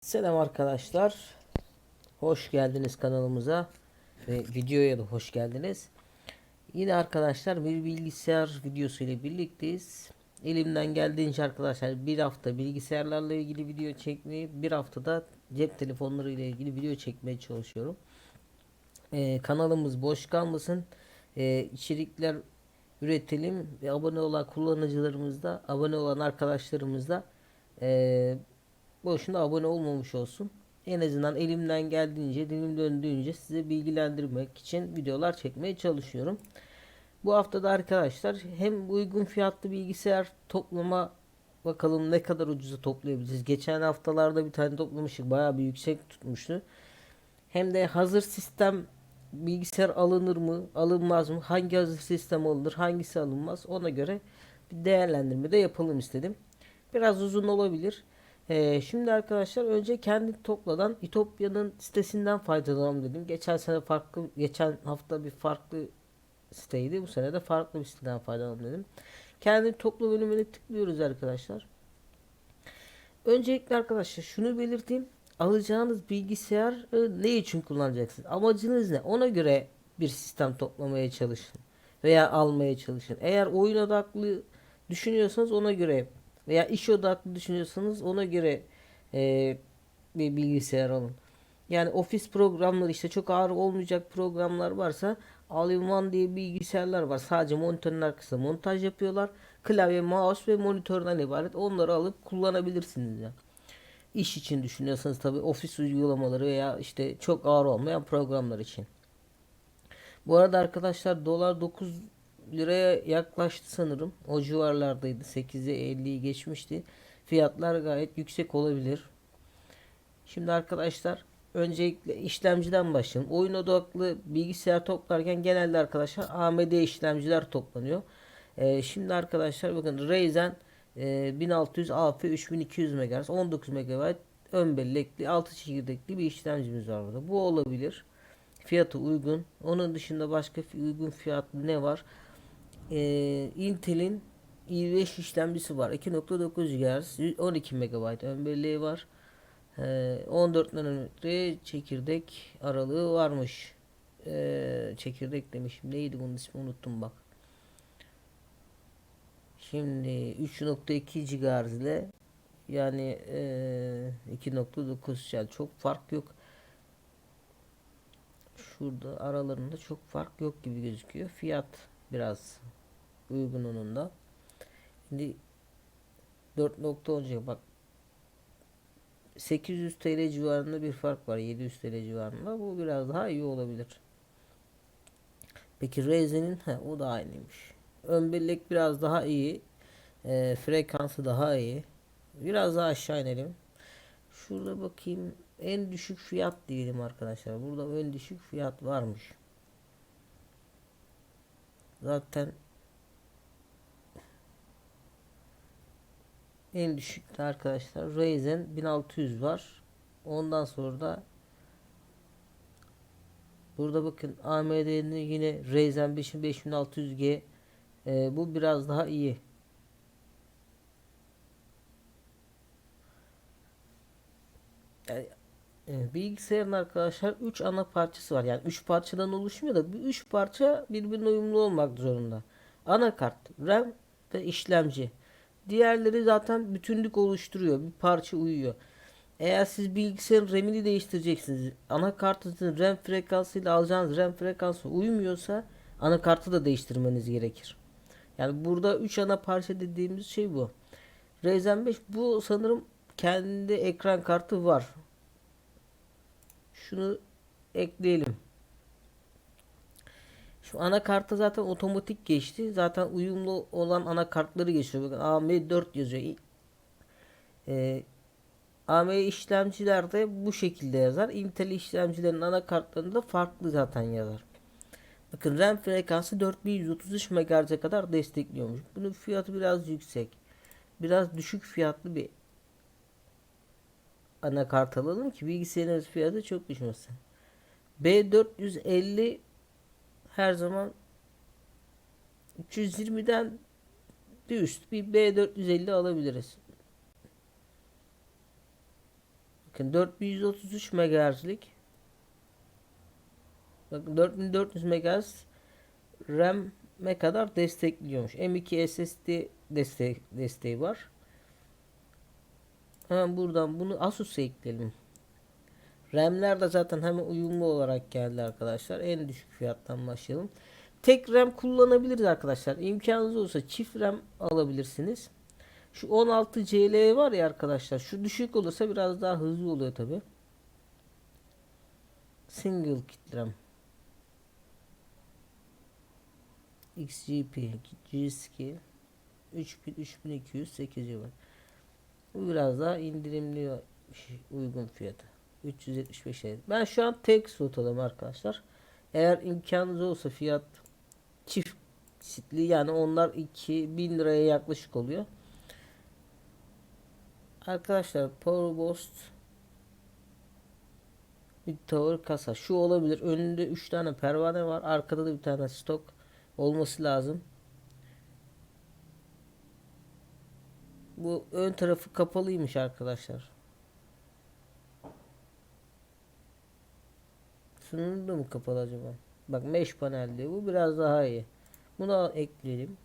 Selam arkadaşlar. Hoş geldiniz kanalımıza ve videoya da hoş geldiniz. Yine arkadaşlar bir bilgisayar videosu ile birlikteyiz. Elimden geldiğince arkadaşlar bir hafta bilgisayarlarla ilgili video çekmeyi, bir haftada cep telefonları ile ilgili video çekmeye çalışıyorum. Ee, kanalımız boş kalmasın. Ee, içerikler üretelim ve abone olan kullanıcılarımız da, abone olan arkadaşlarımız da ee, boşuna abone olmamış olsun. En azından elimden geldiğince, dilim döndüğünce size bilgilendirmek için videolar çekmeye çalışıyorum. Bu haftada arkadaşlar hem uygun fiyatlı bilgisayar toplama bakalım ne kadar ucuza toplayabiliriz. Geçen haftalarda bir tane toplamıştık. Bayağı bir yüksek tutmuştu. Hem de hazır sistem bilgisayar alınır mı, alınmaz mı? Hangi hazır sistem alınır, hangisi alınmaz? Ona göre bir değerlendirme de yapalım istedim. Biraz uzun olabilir. Ee, şimdi arkadaşlar önce kendi topladan İtopya'nın sitesinden faydalanalım dedim. Geçen sene farklı, geçen hafta bir farklı siteydi. Bu sene de farklı bir siteden faydalanalım dedim. Kendi topla bölümüne tıklıyoruz arkadaşlar. Öncelikle arkadaşlar şunu belirteyim. Alacağınız bilgisayar ne için kullanacaksınız? Amacınız ne? Ona göre bir sistem toplamaya çalışın. Veya almaya çalışın. Eğer oyun odaklı düşünüyorsanız ona göre veya iş odaklı düşünüyorsanız ona göre e, bir bilgisayar alın. Yani ofis programları işte çok ağır olmayacak programlar varsa All-in-One diye bilgisayarlar var. Sadece monitörün arkasında montaj yapıyorlar. Klavye, mouse ve monitörden ibaret. Onları alıp kullanabilirsiniz ya. İş için düşünüyorsanız tabi ofis uygulamaları veya işte çok ağır olmayan programlar için. Bu arada arkadaşlar dolar 9 liraya yaklaştı sanırım. O civarlardaydı. 8'e 50'yi geçmişti. Fiyatlar gayet yüksek olabilir. Şimdi arkadaşlar öncelikle işlemciden başlayalım. Oyun odaklı bilgisayar toplarken genelde arkadaşlar AMD işlemciler toplanıyor. Ee, şimdi arkadaşlar bakın Ryzen e, 1600 AF 3200 MHz 19 MB ön bellekli 6 çekirdekli bir işlemcimiz var burada. Bu olabilir. Fiyatı uygun. Onun dışında başka uygun fiyatlı ne var? Ee, Intel'in i5 işlemcisi var. 2.9 GHz 12 MB ön var. Ee, 14 nanometre çekirdek aralığı varmış. Ee, çekirdek demişim. Neydi bunun ismi unuttum bak. Şimdi 3.2 GHz ile yani e, 2.9 yani çok fark yok. Şurada aralarında çok fark yok gibi gözüküyor. Fiyat biraz uygun onun da. Şimdi 4.10 bak 800 TL civarında bir fark var. 700 TL civarında. Bu biraz daha iyi olabilir. Peki Ryzen'in he, o da aynıymış. Ön bellek biraz daha iyi. E, frekansı daha iyi. Biraz daha aşağı inelim. Şurada bakayım. En düşük fiyat diyelim arkadaşlar. Burada en düşük fiyat varmış. Zaten en düşükte arkadaşlar Ryzen 1600 var. Ondan sonra da burada bakın AMD'nin yine Ryzen 5'in 5600G e, bu biraz daha iyi. Yani, e, bilgisayarın arkadaşlar 3 ana parçası var. Yani 3 parçadan oluşmuyor da bu 3 parça birbirine uyumlu olmak zorunda. Anakart, RAM ve işlemci. Diğerleri zaten bütünlük oluşturuyor. Bir parça uyuyor. Eğer siz bilgisayarın RAM'ini değiştireceksiniz. Anakartınızın RAM frekansıyla alacağınız RAM frekansı uymuyorsa anakartı da değiştirmeniz gerekir. Yani burada 3 ana parça dediğimiz şey bu. Ryzen 5 bu sanırım kendi ekran kartı var. Şunu ekleyelim. Şu anakarta zaten otomatik geçti. Zaten uyumlu olan anakartları geçiyor. Bakın AM4 yazıyor. Ee, AM işlemcilerde bu şekilde yazar. Intel işlemcilerin anakartlarında farklı zaten yazar. Bakın RAM frekansı 4133 MHz'e kadar destekliyormuş. Bunun fiyatı biraz yüksek. Biraz düşük fiyatlı bir anakart alalım ki bilgisayarın fiyatı çok düşmesin. B450 her zaman 320'den bir üst bir B450 alabiliriz. Bakın 4133 MHz'lik. Bakın 4400 MHz RAM'e kadar destekliyormuş. M2 SSD desteği, desteği var. Hemen buradan bunu Asus'a ekleyelim. RAM'ler de zaten hemen uyumlu olarak geldi arkadaşlar. En düşük fiyattan başlayalım. Tek RAM kullanabiliriz arkadaşlar. İmkanınız olursa çift RAM alabilirsiniz. Şu 16 CL var ya arkadaşlar. Şu düşük olursa biraz daha hızlı oluyor tabi. Single kit RAM. XGP, G-Skill 3000 3200 8 GB. Bu biraz daha indirimli uygun fiyatı. 375 lira. Ben şu an tek slot alıyorum arkadaşlar. Eğer imkanınız olsa fiyat çift sitli yani onlar 2000 liraya yaklaşık oluyor. Arkadaşlar Power Boost bir tower kasa. Şu olabilir. Önünde 3 tane pervane var. Arkada da bir tane stok olması lazım. Bu ön tarafı kapalıymış arkadaşlar. Şunun da mı kapalı acaba? Bak mesh panelli. Bu biraz daha iyi. Bunu ekleyelim.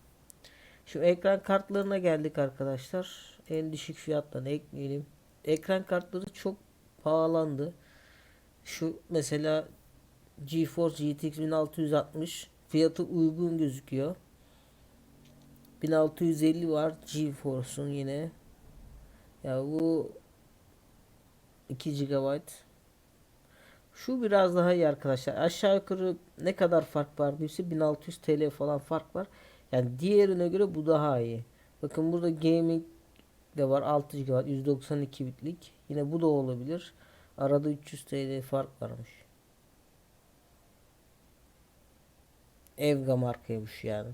Şu ekran kartlarına geldik arkadaşlar. En düşük fiyattan ekleyelim. Ekran kartları çok pahalandı. Şu mesela GeForce GTX 1660 fiyatı uygun gözüküyor. 1650 var GeForce'un yine. Ya bu 2 GB. Şu biraz daha iyi arkadaşlar. Aşağı yukarı ne kadar fark var birisi 1600 TL falan fark var. Yani diğerine göre bu daha iyi. Bakın burada gaming de var 6 GB 192 bitlik. Yine bu da olabilir. Arada 300 TL fark varmış. Evga markaymış yani.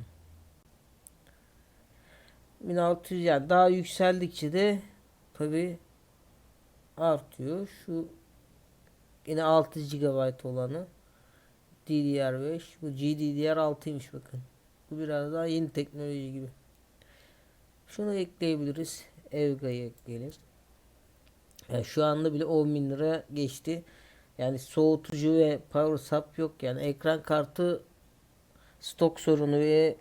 1600 yani daha yükseldikçe de tabi artıyor. Şu yine 6 GB olanı DDR5 bu GDDR6'ymış bakın. Bu biraz daha yeni teknoloji gibi. Şunu ekleyebiliriz. Evga'yı ekleyelim. Yani şu anda bile 10 bin lira geçti. Yani soğutucu ve power sap yok. Yani ekran kartı stok sorunu ve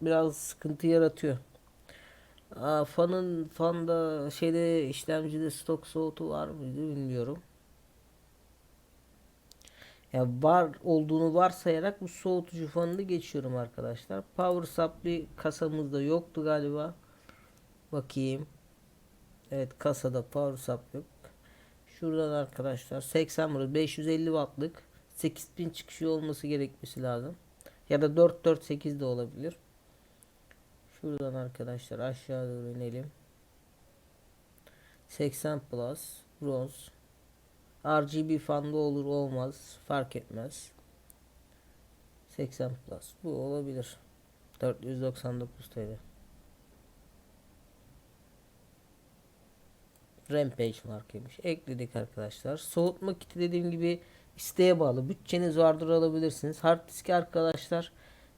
biraz sıkıntı yaratıyor. Aa, fanın fanda şeyde işlemcide stok soğutu var mıydı bilmiyorum. Ya var olduğunu varsayarak bu soğutucu fanını geçiyorum arkadaşlar. Power supply kasamızda yoktu galiba. Bakayım. Evet kasada power supply yok. Şuradan arkadaşlar 80 volt 550 wattlık 8000 çıkışı olması gerekmesi lazım. Ya da 448 de olabilir. Şuradan arkadaşlar aşağı doğru inelim. 80 plus bronz RGB fanda olur olmaz fark etmez. 80 plus bu olabilir. 499 TL. Rampage markaymış. Ekledik arkadaşlar. Soğutma kiti dediğim gibi isteğe bağlı. Bütçeniz vardır alabilirsiniz. Hard disk arkadaşlar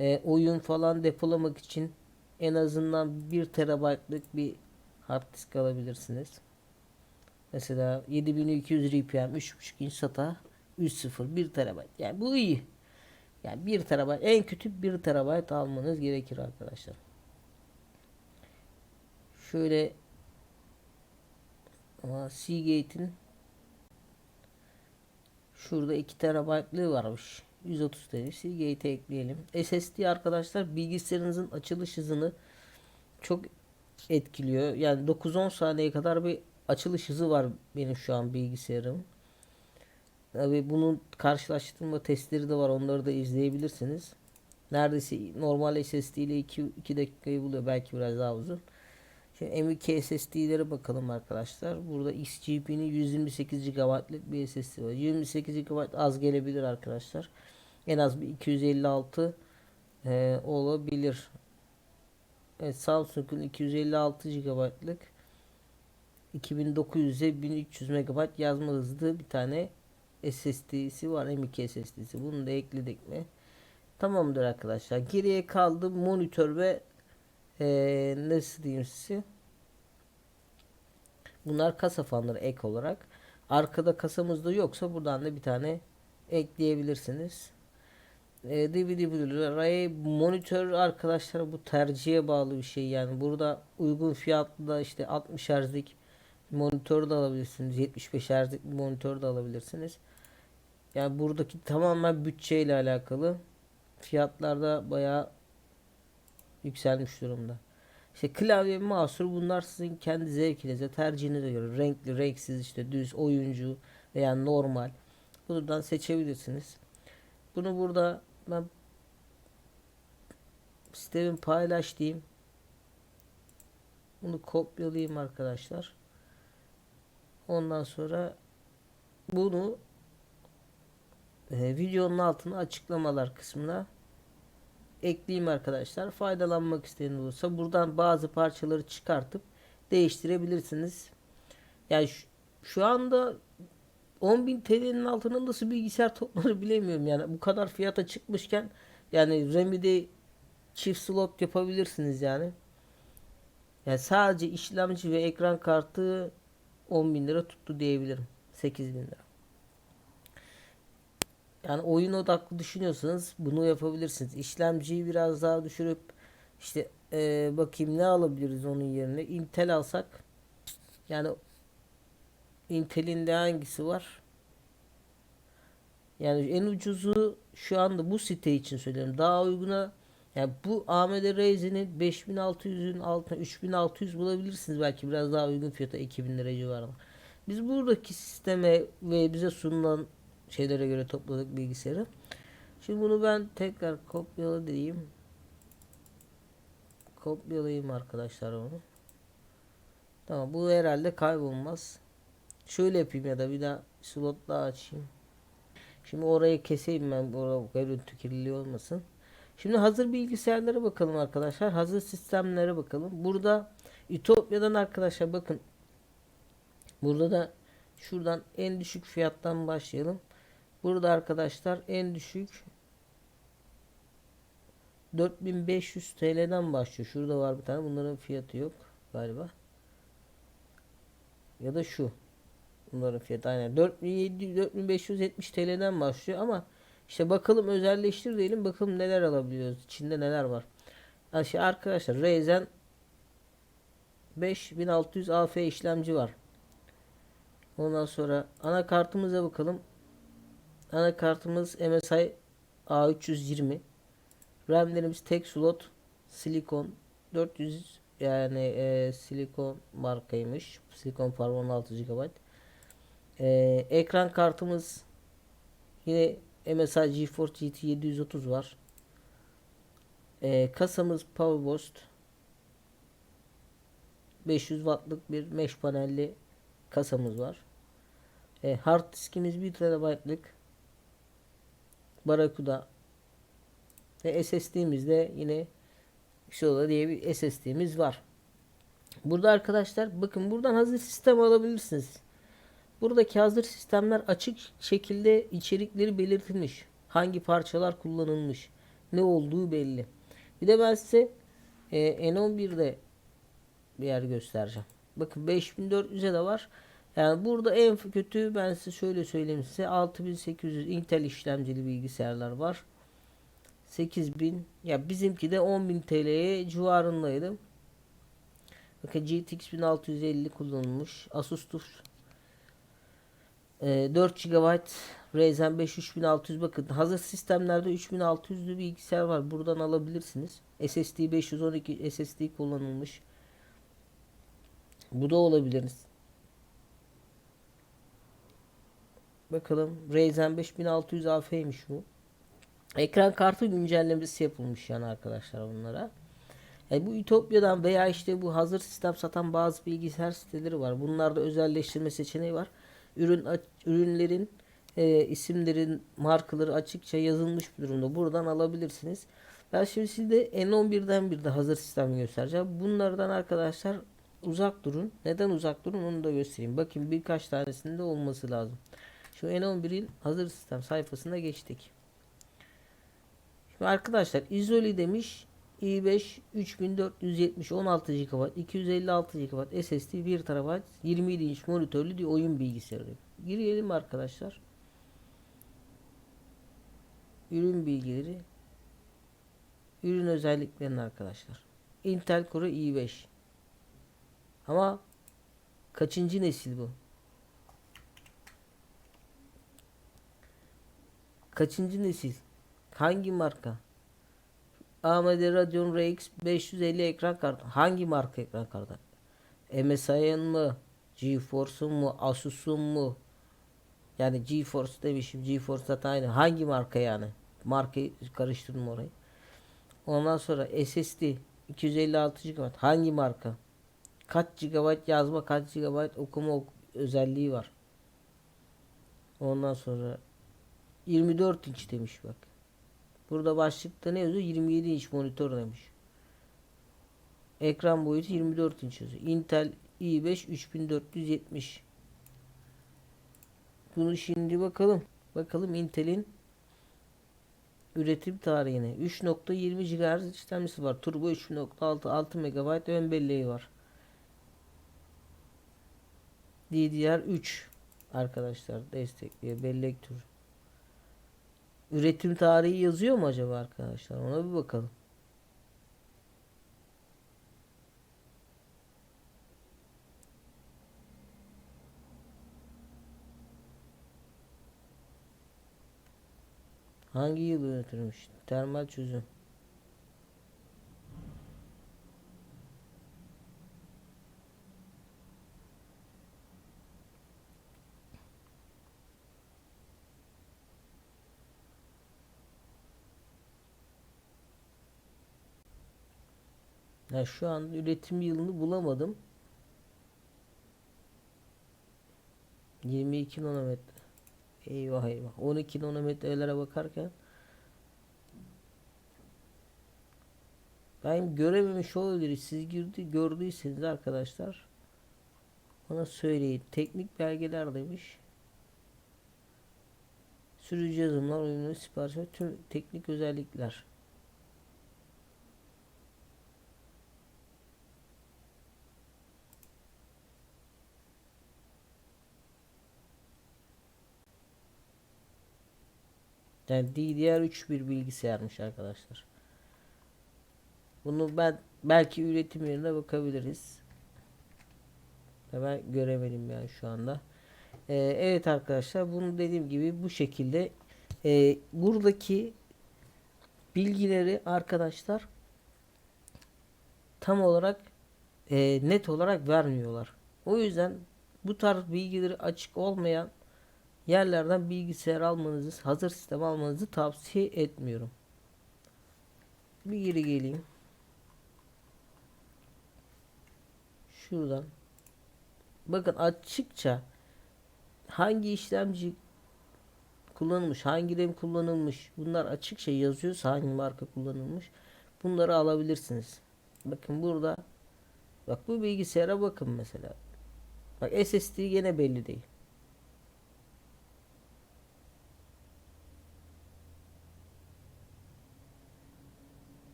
e, oyun falan depolamak için en azından 1 terabaytlık bir hard disk alabilirsiniz. Mesela 7200 RPM 3.5 inç SATA 3.0 1 terabayt. Yani bu iyi. Yani 1 terabayt en kötü 1 terabayt almanız gerekir arkadaşlar. Şöyle ama Seagate'in şurada 2 terabaytlığı varmış. 130 TL Seagate'e ekleyelim. SSD arkadaşlar bilgisayarınızın açılış hızını çok etkiliyor. Yani 9-10 saniye kadar bir açılış hızı var benim şu an bilgisayarım. Tabi bunun karşılaştırma testleri de var. Onları da izleyebilirsiniz. Neredeyse normal SSD ile 2, 2 dakikayı buluyor. Belki biraz daha uzun. Şimdi M2 SSD'lere bakalım arkadaşlar. Burada XGP'nin 128 GB'lık bir SSD var. 28 GB az gelebilir arkadaşlar. En az bir 256 e, olabilir. Evet Samsung'un 256 GB'lık 2900'e 1300 MB yazma hızlı bir tane SSD'si var. M2 SSD'si. Bunu da ekledik mi? Tamamdır arkadaşlar. Geriye kaldı monitör ve ee, nasıl diyeyim size Bunlar kasa fanları ek olarak. Arkada kasamızda yoksa buradan da bir tane ekleyebilirsiniz. E, DVD Blu-ray monitör arkadaşlar bu tercihe bağlı bir şey yani burada uygun fiyatlı da işte 60 Hz'lik monitör de alabilirsiniz 75 Hz'lik bir monitör de alabilirsiniz yani buradaki tamamen bütçeyle alakalı fiyatlar da bayağı yükselmiş durumda işte klavye mouse bunlar sizin kendi zevkinize tercihinize göre renkli renksiz işte düz oyuncu veya normal buradan seçebilirsiniz bunu burada ben sistemin paylaş diyeyim. Bunu kopyalayayım arkadaşlar. Ondan sonra bunu e, videonun altına açıklamalar kısmına ekleyeyim arkadaşlar. Faydalanmak isteyen olursa buradan bazı parçaları çıkartıp değiştirebilirsiniz. Yani şu, şu anda 10.000 TL'nin altına nasıl bilgisayar toplanır bilemiyorum yani bu kadar fiyata çıkmışken yani RAM'i çift slot yapabilirsiniz yani. Yani sadece işlemci ve ekran kartı 10.000 lira tuttu diyebilirim. 8.000 lira. Yani oyun odaklı düşünüyorsanız bunu yapabilirsiniz. İşlemciyi biraz daha düşürüp işte ee, bakayım ne alabiliriz onun yerine. Intel alsak yani Intel'in de hangisi var? Yani en ucuzu şu anda bu site için söylüyorum. Daha uyguna yani bu AMD Ryzen'in 5600'ün altına 3600 bulabilirsiniz belki biraz daha uygun fiyata 2000 lira civarında. Biz buradaki sisteme ve bize sunulan şeylere göre topladık bilgisayarı. Şimdi bunu ben tekrar kopyala diyeyim. Kopyalayayım arkadaşlar onu. Tamam bu herhalde kaybolmaz. Şöyle yapayım ya da bir daha slot daha açayım. Şimdi orayı keseyim ben. Orada görüntü kirliliği olmasın. Şimdi hazır bilgisayarlara bakalım arkadaşlar. Hazır sistemlere bakalım. Burada Ütopya'dan arkadaşlar bakın. Burada da şuradan en düşük fiyattan başlayalım. Burada arkadaşlar en düşük 4500 TL'den başlıyor. Şurada var bir tane. Bunların fiyatı yok galiba. Ya da şu. Bunların fiyatı aynen 4700 4570 TL'den başlıyor ama işte bakalım özelleştir diyelim bakalım neler alabiliyoruz. İçinde neler var. Yani şey arkadaşlar Ryzen 5600 AF işlemci var. Ondan sonra anakartımıza bakalım. Anakartımız MSI A320. RAM'lerimiz tek slot silikon 400 yani e, silikon markaymış. Silikon Farm 16 GB. Ee, ekran kartımız yine MSI GeForce GT 730 var. Ee, kasamız PowerBoost 500 wattlık bir mesh panelli kasamız var. Ee, hard diskimiz 1 TB'lık Barracuda ve SSD'miz de yine Xola diye bir SSD'miz var. Burada arkadaşlar bakın buradan hazır sistem alabilirsiniz. Buradaki hazır sistemler açık şekilde içerikleri belirtilmiş. Hangi parçalar kullanılmış. Ne olduğu belli. Bir de ben size e, N11'de bir yer göstereceğim. Bakın 5400'e de var. Yani burada en kötü ben size şöyle söyleyeyim size 6800 Intel işlemcili bilgisayarlar var. 8000 ya bizimki de 10.000 TL'ye civarındaydı. Bakın GTX 1650 kullanılmış. Asus TUF e, 4 GB Ryzen 5 3600 bakın hazır sistemlerde 3600'lü bilgisayar var. Buradan alabilirsiniz. SSD 512 SSD kullanılmış. Bu da olabiliriz. Bakalım Ryzen 5600 AF'ymiş bu. Ekran kartı güncellemesi yapılmış yani arkadaşlar bunlara. Yani bu Ütopya'dan veya işte bu hazır sistem satan bazı bilgisayar siteleri var. Bunlarda özelleştirme seçeneği var. Ürün ürünlerin e, isimlerin markaları açıkça yazılmış bir durumda. Buradan alabilirsiniz. Ben şimdi size N11'den bir de hazır sistem göstereceğim. Bunlardan arkadaşlar uzak durun. Neden uzak durun onu da göstereyim. Bakın birkaç tanesinde olması lazım. Şu N11'in hazır sistem sayfasına geçtik. Şimdi arkadaşlar izole demiş i5 3470 16 GB 256 GB SSD 1 TB 27 inç monitörlü bir oyun bilgisayarı. Girelim arkadaşlar. Ürün bilgileri. Ürün özelliklerini arkadaşlar. Intel Core i5. Ama kaçıncı nesil bu? Kaçıncı nesil? Hangi marka? AMD Radeon RX 550 ekran kartı. Hangi marka ekran kartı? MSI'ın mı? GeForce'un mu? Asus'un mu? Yani GeForce demişim. GeForce zaten aynı. Hangi marka yani? Markayı karıştırdım orayı. Ondan sonra SSD 256 GB. Hangi marka? Kaç GB yazma, kaç GB okuma ok- özelliği var. Ondan sonra 24 inç demiş bak. Burada başlıkta ne yazıyor? 27 inç monitör demiş. Ekran boyutu 24 inç yazıyor. Intel i5 3470. Bunu şimdi bakalım. Bakalım Intel'in üretim tarihine. 3.20 GHz işlemcisi var. Turbo 3.6 6 MB ön belleği var. DDR3 arkadaşlar destekliyor bellek türü. Üretim tarihi yazıyor mu acaba arkadaşlar? Ona bir bakalım. Hangi yıl üretilmiş? Termal çözüm. Ya şu an üretim yılını bulamadım. 22 nanometre. Eyvah eyvah. 12 nanometrelere bakarken ben görememiş olabiliriz. Siz girdi, gördüyseniz arkadaşlar bana söyleyin. Teknik belgeler demiş. Sürücü yazılımlar, uyumlu sipariş ve tüm teknik özellikler. Yani DDR3 bir bilgisayarmış arkadaşlar. Bunu ben belki üretim yerine bakabiliriz. Ben göremedim yani şu anda. Ee, evet arkadaşlar bunu dediğim gibi bu şekilde e, buradaki bilgileri arkadaşlar tam olarak e, net olarak vermiyorlar. O yüzden bu tarz bilgileri açık olmayan yerlerden bilgisayar almanızı, hazır sistem almanızı tavsiye etmiyorum. Bir geri geleyim. Şuradan. Bakın açıkça hangi işlemci kullanılmış, hangi RAM kullanılmış bunlar açıkça yazıyorsa hangi marka kullanılmış bunları alabilirsiniz. Bakın burada bak bu bilgisayara bakın mesela. Bak SSD gene belli değil.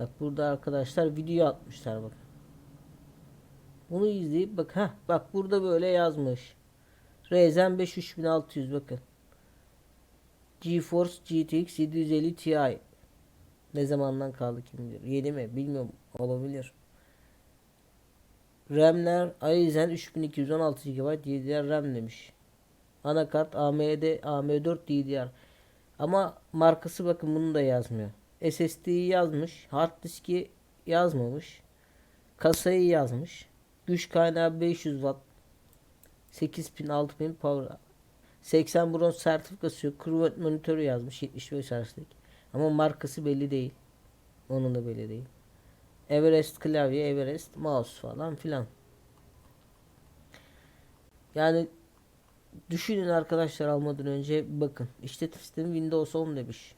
Bak burada arkadaşlar video atmışlar bak. Bunu izleyip bak ha bak burada böyle yazmış. Ryzen 5 3600 bakın. GeForce GTX 750 Ti. Ne zamandan kaldı kim bilir. Yeni mi? Bilmiyorum. Olabilir. RAM'ler Ryzen 3216 GB DDR RAM demiş. Anakart AMD AM4 DDR. Ama markası bakın bunu da yazmıyor. SSD'yi yazmış. Hard diski yazmamış. Kasayı yazmış. Güç kaynağı 500 watt. 8000 6000 power. 80 bronz sertifikası yok. Kruvet monitörü yazmış 75 Hz'lik. Ama markası belli değil. Onun da belli değil. Everest klavye, Everest mouse falan filan. Yani düşünün arkadaşlar almadan önce bakın. İşletim sistemi Windows 10 demiş.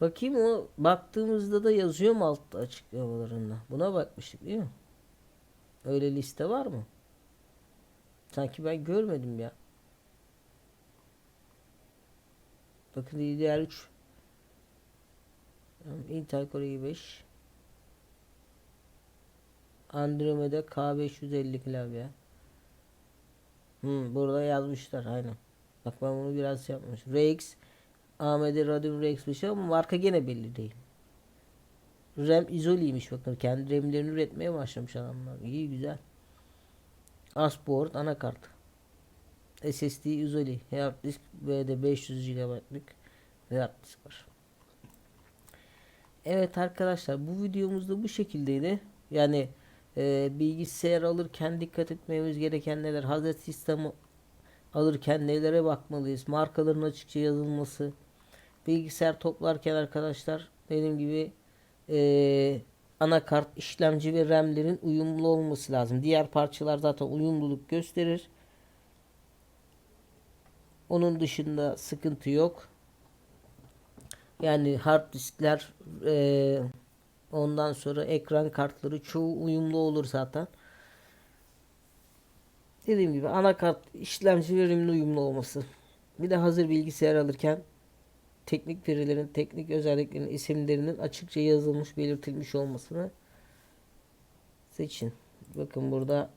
Bakayım o baktığımızda da yazıyor mu altta açıklamalarında? Buna bakmıştık değil mi? Öyle liste var mı? Sanki ben görmedim ya. Bakın DDR3 Intel Core i5 Andromeda K550 klavye. Hmm, burada yazmışlar aynen. Bak ben bunu biraz şey yapmış. RX AMD Radeon RX bir şey ama marka gene belli değil. RAM izoliymiş bakın. Kendi RAM'lerini üretmeye başlamış adamlar. İyi güzel. Asboard anakart. SSD izoli. Hard disk ve de 500 GB'lık hard disk var. Evet arkadaşlar bu videomuzda bu şekildeydi. Yani e, bilgisayar alırken dikkat etmemiz gereken neler? Hazret sistemi alırken nelere bakmalıyız? Markaların açıkça yazılması. Bilgisayar toplarken arkadaşlar benim gibi e, anakart, işlemci ve RAM'lerin uyumlu olması lazım. Diğer parçalar zaten uyumluluk gösterir. Onun dışında sıkıntı yok. Yani hard diskler e, ondan sonra ekran kartları çoğu uyumlu olur zaten. Dediğim gibi anakart işlemci verimli uyumlu olması. Bir de hazır bilgisayar alırken teknik verilerin, teknik özelliklerin isimlerinin açıkça yazılmış, belirtilmiş olmasını seçin. Bakın burada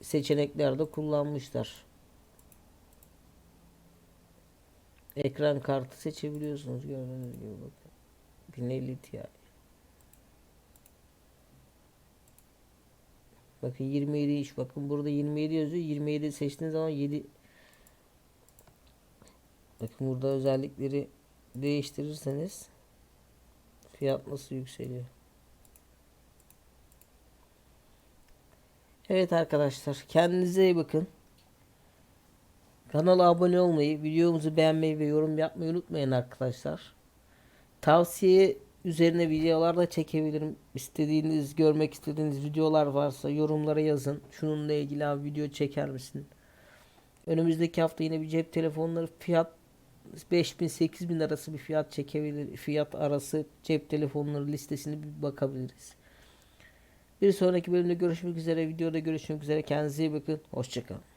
seçeneklerde kullanmışlar. Ekran kartı seçebiliyorsunuz gördüğünüz gibi bakın. 1050 Ti. Bakın 27 iş. Bakın burada 27 yazıyor. 27 seçtiğiniz zaman 7 Bakın burada özellikleri değiştirirseniz fiyat nasıl yükseliyor. Evet arkadaşlar kendinize iyi bakın. Kanala abone olmayı, videomuzu beğenmeyi ve yorum yapmayı unutmayın arkadaşlar. Tavsiye üzerine videolar da çekebilirim. İstediğiniz, görmek istediğiniz videolar varsa yorumlara yazın. Şununla ilgili abi video çeker misin? Önümüzdeki hafta yine bir cep telefonları fiyat 5000 8000 arası bir fiyat çekebilir. Fiyat arası cep telefonları listesini bir bakabiliriz. Bir sonraki bölümde görüşmek üzere. Videoda görüşmek üzere. Kendinize iyi bakın. Hoşçakalın.